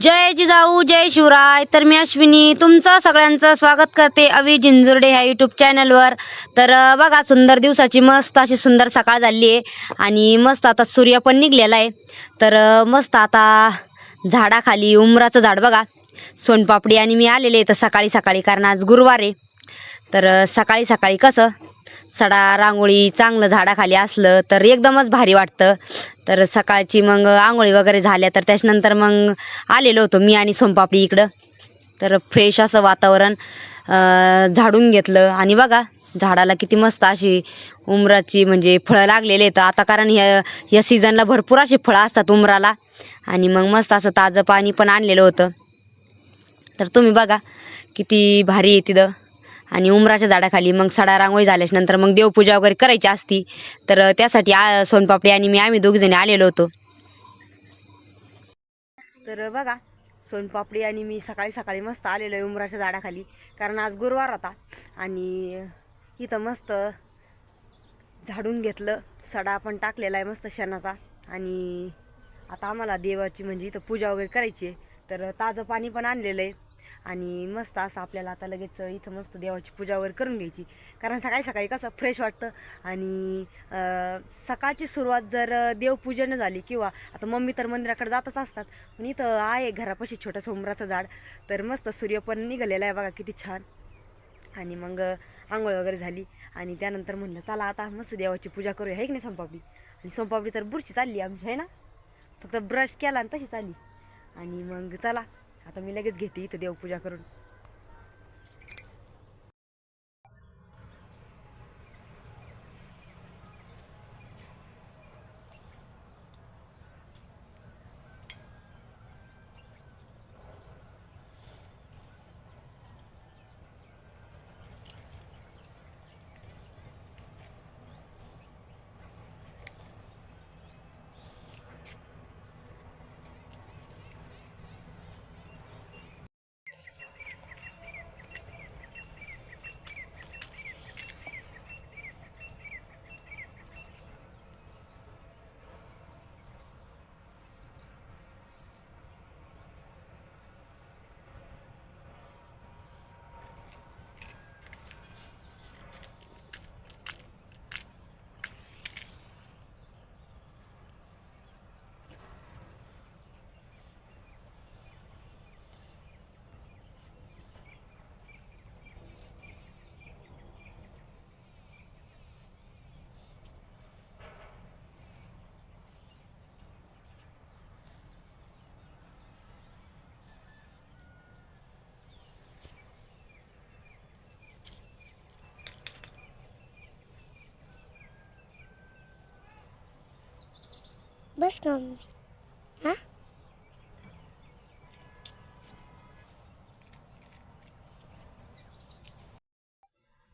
जय जिजाऊ जय शिवराय. तर मी अश्विनी तुमचं सगळ्यांचं स्वागत करते अवि जिंजुर्डे ह्या यूट्यूब चॅनलवर तर बघा सुंदर दिवसाची मस्त अशी सुंदर सकाळ झाली आहे आणि मस्त आता सूर्य पण निघलेला आहे. तर मस्त आता झाडाखाली उमराचं झाड बघा. सोनपापडी आणि मी आलेले तर सकाळी सकाळी कारण आज गुरुवार आहे. तर सकाळी सकाळी कसं सडा रांगोळी चांगलं झाडाखाली असलं तर एकदमच भारी वाटतं. तर सकाळची मग आंघोळी वगैरे झाल्या तर त्याच्यानंतर मग आलेलो होतो मी आणि सोनपापडी इकडं. तर फ्रेश असं वातावरण झाडून घेतलं. आणि बघा झाडाला किती मस्त अशी उमराची म्हणजे फळं लागलेले आहेत. आता कारण ह्या या सीझनला भरपूर अशी फळं असतात उमराला. आणि मग मस्त असं ताजं पाणी पण आणलेलं होतं. तर तुम्ही बघा किती भारी आहे तिथं. आणि उमराच्या झाडाखाली मग सडा रांगोळी झाल्याच्यानंतर मग देवपूजा वगैरे करायची असती तर त्यासाठी आ सोनपापडी आणि मी आम्ही दोघीजणी आलेलो होतो. तर बघा सोनपापडी आणि मी सकाळी सकाळी मस्त आलेलो आहे उमराच्या झाडाखाली कारण आज गुरुवार होता. आणि इथं मस्त झाडून घेतलं सडा पण टाकलेला आहे मस्त शेणाचा. आणि आता आम्हाला देवाची म्हणजे इथं पूजा वगैरे करायची आहे. तर ताजं पाणी पण आणलेलं आहे. आणि मस्त असं आपल्याला आता लगेच इथं मस्त देवाची पूजा वगैरे करून घ्यायची. कारण सकाळी सकाळी कसं फ्रेश वाटतं. आणि सकाळची सुरुवात जर देवपूजनं झाली किंवा आता मम्मी तर मंदिराकडे जातच असतात. पण इथं आहे घरापाशी छोटंसं उमराचं झाड. तर मस्त सूर्य पण निघालेला आहे बघा किती छान. आणि मग आंघोळ वगैरे झाली. आणि त्यानंतर म्हणलं चला आता मस्त देवाची पूजा करूया. आहे की नाही सोमपापडी? आणि सोमपापडी तर बुरशी चालली आमची आहे ना? फक्त ब्रश केला आणि तशी चालली. आणि मग चला. आता मी लगेच घेते इथं देवपूजा करून. बस ना मम्मी. हां?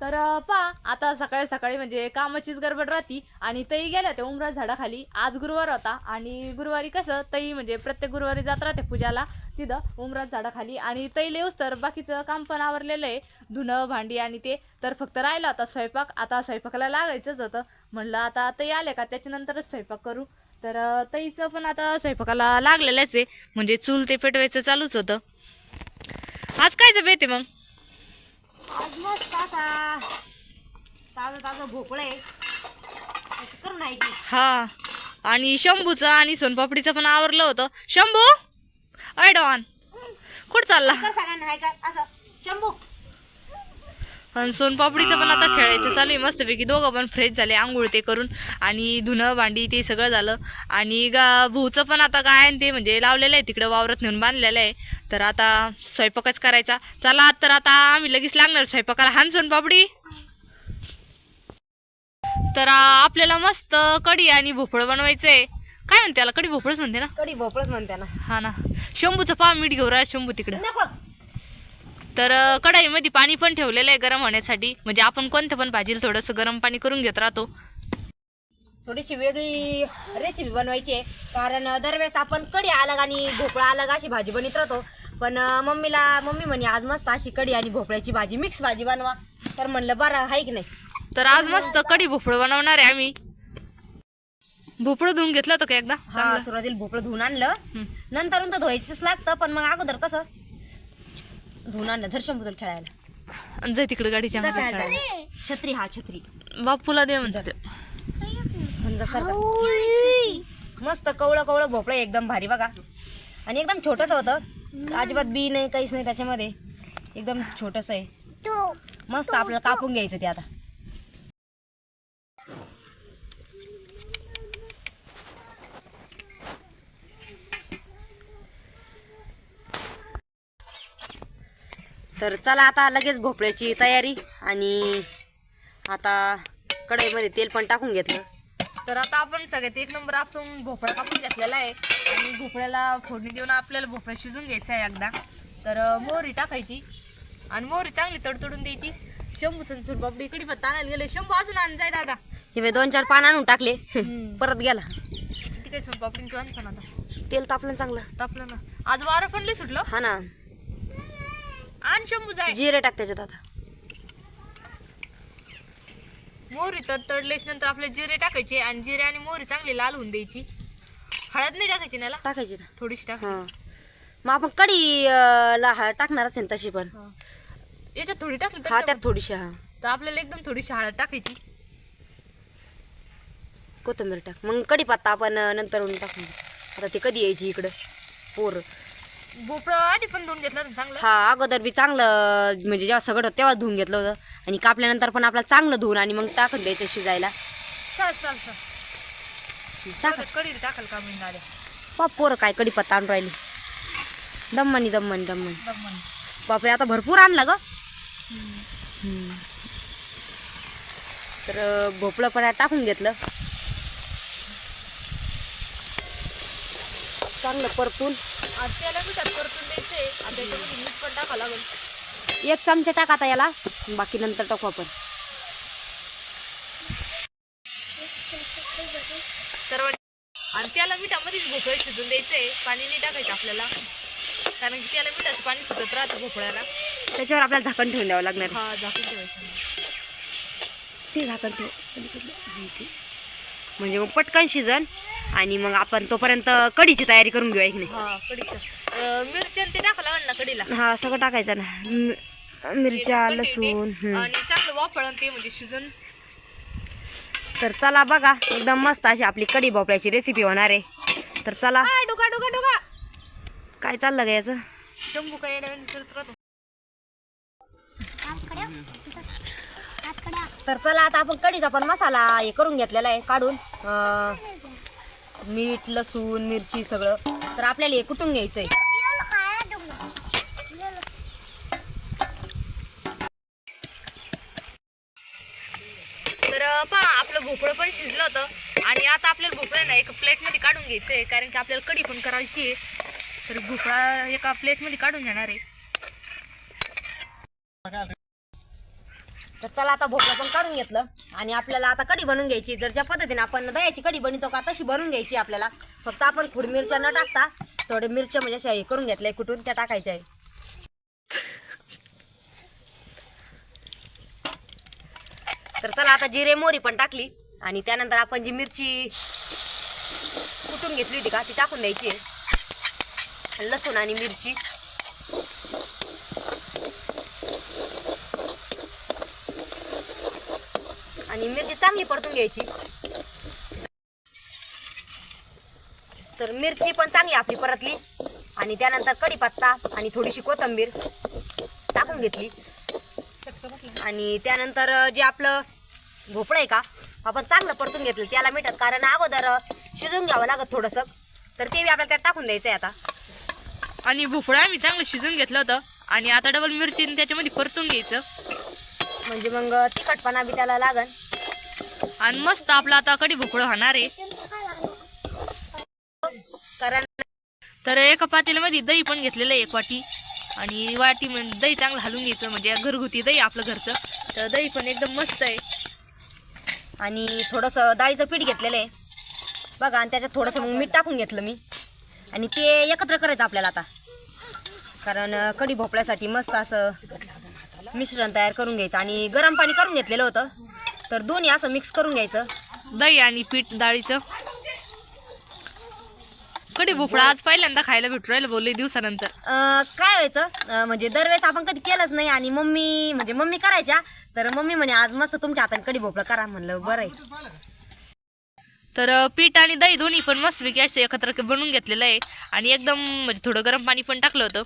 तर पा आता सकाळी सकाळी म्हणजे कामाचीच गडबड राहती आणि तई गेल्या त्या उमरा झाडाखाली. आज गुरुवार होता आणि गुरुवारी कसं तई म्हणजे प्रत्येक गुरुवारी जात राहते पूजाला. तिथं उमरात झाडाखाली आणि तई येऊस तर बाकीचं काम पण आवरलेलं आहे. धुणं भांडी आणि ते. तर फक्त राहिलं आता स्वयंपाक. आता स्वयंपाकाला लागायचंच होतं. म्हणलं आता तई आले का? त्याच्यानंतरच स्वयंपाक करू. तर तईचं पण आता स्वयंपाकाला लागलेलंच आहे. म्हणजे चूल ते पेटवायचं चालूच होतं. आज कायचं बेते मग? आज मस्त असा ताजं ताजं भोपळं आहे. करून आहे की. हा. आणि शंभूचं आणि सोनपापडीचं पण आवरलं होतं. शंभू! अय डॉन. कुठं चालला? सगळ्यांना का? असं. आणि सोनपापडीचं पण आता खेळायचं चालू आहे. मस्तपैकी दोघं पण फ्रेश झाले आंघोळ ते करून आणि धुणं भांडी ते सगळं झालं. आणि गा भाऊचं पण आता काय आहे ते म्हणजे लावलेलं आहे तिकडं वावरात नेऊन बांधलेलं आहे. तर आता स्वयंपाकच करायचा. चला तर आता आम्ही लगेच लागणार स्वयंपाकाला. हान सोनपापडी. तर आपल्याला मस्त कढी आणि भोपळं बनवायचं आहे काय म्हणते त्याला? कढी भोपळच म्हणते ना? कडी भोपळच म्हणते ना. हा ना. शंभूचं पहा मीठ घेऊ राहा शंभू तिकडं. तर कढईमध्ये पाणी पण ठेवलेलं आहे गरम होण्यासाठी. म्हणजे आपण कोणत्या पण भाजीला थोडंसं गरम पाणी करून घेत राहतो. थोडीशी वेगळी रेसिपी बनवायची आहे. कारण दरवेळेस आपण कढी अलग आणि भोपळा अलग अशी भाजी बनवत राहतो. पण मम्मीला मम्मी म्हणे आज मस्त अशी कढी आणि भोपळ्याची भाजी मिक्स भाजी बनवा. तर म्हणलं बरं आहे की नाही? तर आज मस्त कढी भोपळं बनवणार आहे आम्ही. भोपळं धुवून घेतलं होतं का एकदा? हा सुरुवातीला भोपळं धुवून आणलं. नंतर तर धुवायचंच लागतं पण मग अगोदर कसं धुवून आणलं बुदल खेळायला. आणि जाय तिकडे गाडीच्या जा मागे. खेळायला. जा. छत्री हा छत्री. बापूला दे म्हणते समजा सारखं मस्त कवळं कवळं भोपळं एकदम भारी बघा. आणि एकदम छोटंसं होतं. अजिबात बी नाही काहीच नाही त्याच्यामध्ये. एकदम छोटंसं आहे. तो मस्त आपल्याला कापून घ्यायचं ते आता. तर चला आता लगेच भोपळ्याची तयारी आणि आता कढईमध्ये तेल पण टाकून घेतलं. तर आता आपण सगळ्यात एक नंबर आपण भोपळा कापून घेतलेला आहे. आणि भोपळ्याला फोडणी देऊन आपल्याला भोपळा शिजून घ्यायचा आहे एकदा. तर मोहरी टाकायची. आणि मोहरी चांगली तडतडून द्यायची. शंभूचं सुर बापडी इकडे पण ताणायला गेले. शंभू अजून आण जाय दादा. हे दोन चार पान आणून टाकले. परत गेला. ती काय बापडी तू आण पण आता. तेल तापलं चांगलं. तापलं ना. आज वारं पण लय सुटलं. हा ना. आण शंभू जाय. जिरे टाक त्याच्यात आता. मोहरी तर तडलेच नंतर आपले जिरे टाकायचे आणि जिरे आणि मोहरी चांगली लाल होऊन द्यायची. हळद नाही टाकायची त्याला टाकायची ना. थोडीशी टाक. हा. मग आपण अं, ला हळद टाकणारच आहे ना तशी पण. याच्यात थोडी टाकली हा तर त्यात थोडीशी हा. तर आपल्याला एकदम थोडीशी हळद टाकायची. कोथिंबीर टाक. मग कढीपत्ता आपण अं, नंतर टाकून. आता ते कधी यायची इकडं? पोर. भोपळं आधी पण धुवून घेतलं होतं चांगलं? हा अगोदर बी चांगलं म्हणजे जेव्हा सगळं होतं तेव्हा धुवून घेतलं होतं. आणि कापल्यानंतर पण आपल्याला चांगलं धुवून आणि मग टाकून द्यायचं शिजायला. चाल चाल चाल. टाका. कढी टाकाल का मी गाड्या? पा पोरं काय कढीपत्ता आणून राहिली. दम्मानी बघ म्हणे बापरे आता भरपूर आणला ग. हम्म. तर अं, भोपळं पण टाकून घेतलं. चांगलं परतून. त्याला मिठात परतून द्यायचंय आता याच्यामध्ये मीठ पण टाकावं लागेल. एक चमचा टाक आता याला. बाकी नंतर टाकू आपण. आणि त्याला मिठामध्येच भोपळे शिजून द्यायचंय पाणी नाही टाकायचं आपल्याला. कारण की त्याला मिठाचं पाणी सुटत राहतं भोपळ्याला. त्याच्यावर आपल्याला झाकण ठेवून द्यावं लागणार. हा झाकून ठेवायचं. ते झाकण ठेव. म्हणजे मग पटकन शिजन आणि मग आपण तोपर्यंत कढीची तयारी करून घेऊ की नाही हा कढीचं. मिरची आणि ते टाकावं लागेल ना कढीला. हा सगळं टाकायचं ना. मिरच्या लसूण. आणि चांगलं वाफळण ते म्हणजे शिजन. तर चला बघा एकदम मस्त अशी आपली कढी भोपळ्याची रेसिपी होणार आहे. तर चला. डुका डुका डुका. काय चाललं का याचं? शंभू काय येड्यावानी करत राहतो. तर चला आता आपण कढीचा पण मसाला हे करून घेतलेला आहे काढून. अं, मीठ लसूण मिरची सगळं. तर आपल्याला हे कुटून घ्यायचं आहे तर पहा आपलं भोपळं पण शिजलं होतं. आणि आता आपल्याला भोपळं ना एका प्लेटमध्ये काढून घ्यायचं आहे कारण की आपल्याला कढी पण करायची आहे. तर भोपळा एका प्लेटमध्ये काढून घेणार आहे. तर चला आता भोपळा पण काढून घेतलं. आणि आपल्याला आता कढी बनवून घ्यायची. जर ज्या पद्धतीने आपण दह्याची कढी बनवतो का तशी बनवून घ्यायची आपल्याला. फक्त आपण खुड मिरच्या न टाकता थोडे मिरच्या म्हणजे अशा हे करून घेतल्या कुठून त्या टाकायच्या आहे. तर चला आता जिरे मोरी पण टाकली. आणि त्यानंतर आपण जी मिरची कुटून घेतली होती का ती टाकून द्यायची आहे. लसूण आणि मिरची. आणि मिरची चांगली परतून घ्यायची. तर मिरची पण चांगली आपली परतली. आणि त्यानंतर कढीपत्ता आणि थोडीशी कोथिंबीर टाकून घेतली. आणि त्यानंतर जे आपलं भोपळं आहे का आपण चांगलं परतून घेतलं. त्याला मिठत कारण अगोदर शिजून घ्यावं लागत थोडंसं. तर ते बी आपल्याला त्यात टाकून द्यायचं आहे आता. आणि भोपळा आम्ही चांगलं शिजून घेतलं होतं. आणि आता डबल मिरची त्याच्यामध्ये परतून घ्यायचं. म्हणजे मग तिखटपणा बी त्याला लागन. आणि मस्त आपलं आता कढी भोपळं होणार आहे. कारण तर एका पातेल्यामध्ये दही पण घेतलेलं आहे एक वाटी. आणि वाटी म्हणजे दही चांगलं हलून घ्यायचं म्हणजे घरगुती दही आपलं घरचं. तर दही पण एकदम मस्त आहे. आणि थोडंसं डाळीचं पीठ घेतलेलं आहे. बघा आणि त्याच्यात थोडंसं मग मीठ टाकून घेतलं मी. आणि ते एकत्र करायचं आपल्याला आता. कारण कढी भोपळ्यासाठी मस्त असं मिश्रण तयार करून घ्यायचं. आणि गरम पाणी करून घेतलेलं होतं. तर दोन्ही असं मिक्स करून घ्यायचं. दही आणि पीठ डाळीचं. कधी भोपळा आज पहिल्यांदा खायला भेटू राहिलं बोलले दिवसानंतर. अं, काय व्हायचं? अं, म्हणजे दरवेळेस आपण कधी केलंच नाही आणि मम्मी म्हणजे मम्मी करायच्या तर मम्मी म्हणे आज मस्त तुमच्या हाताने कडी भोपळा करा म्हणलं बरं आहे. तर अ, पीठ आणि दही दोन्ही पण मस्तपैकी असे एकत्र क- बनवून घेतलेलं आहे. आणि एकदम म्हणजे थोडं गरम पाणी पण टाकलं होतं.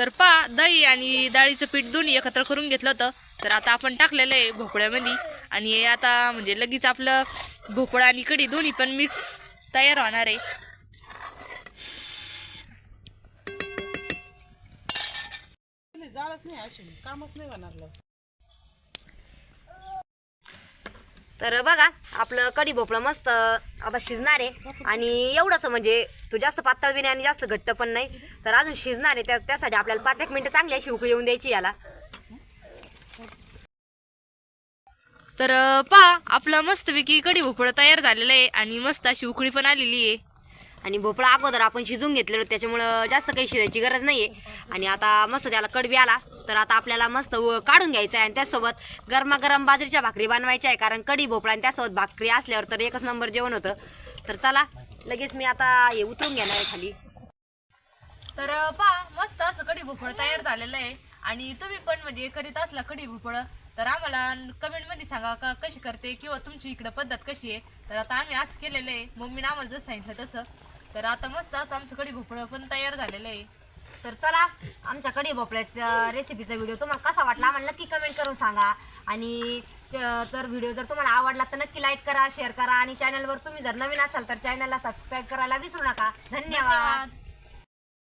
तर पा दही आणि डाळीचं पीठ दोन्ही एकत्र करून घेतलं होतं. तर आता आपण टाकलेलं आहे भोपळ्यामध्ये. आणि हे आता म्हणजे लगेच आपलं भोपळा आणि कढी दोन्ही पण मिक्स तयार होणार आहे. तर बघा आपलं कढी भोपळं मस्त आता शिजणार आहे. आणि एवढंच म्हणजे तो जास्त पातळ बी नाही आणि जास्त घट्ट पण नाही. तर अजून शिजणार आहे त्या त्यासाठी आपल्याला पाच एक मिनटं चांगली अशी उकळी येऊन द्यायची याला. तर पहा आपलं मस्तपैकी कढी भोपळं तयार झालेलं आहे आणि मस्त अशी उकळी पण आलेली आहे. आणि भोपळा अगोदर आपण शिजून घेतलेलो त्याच्यामुळं जास्त काही शिजायची गरज नाही आहे आणि आता मस्त त्याला कडबी आला तर आता आपल्याला मस्त व- काढून घ्यायचं आहे. आणि त्यासोबत गरमागरम बाजरीच्या भाकरी बनवायच्या आहे कारण कढी भोपळा आणि त्यासोबत भाकरी असल्यावर तर एकच नंबर जेवण होतं. तर चला लगेच मी आता हे उतरून घेणार आहे खाली. तर पहा मस्त असं कढी भोपळं तयार झालेलं आहे. आणि तुम्ही पण म्हणजे करीत असला कढी भोपळं. तर आम्हाला कमेंटमध्ये सांगा का कशी करते किंवा तुमची इकडं पद्धत कशी आहे? तर आता आम्ही असं केलेलं आहे. मम्मीने आम्हाला जसं सांगितलं तसं. तर आता मस्त असं आमचं कढी भोपळं पण तयार झालेलं आहे. तर चला आमच्या कढी भोपळ्याच्या रेसिपीचा व्हिडिओ तुम्हाला कसा वाटला आम्हाला नक्की कमेंट करून सांगा. आणि तर व्हिडिओ जर तुम्हाला आवडला तर नक्की लाईक करा शेअर करा. आणि चॅनलवर तुम्ही जर नवीन असाल तर चॅनलला सबस्क्राईब करायला विसरू नका. धन्यवाद.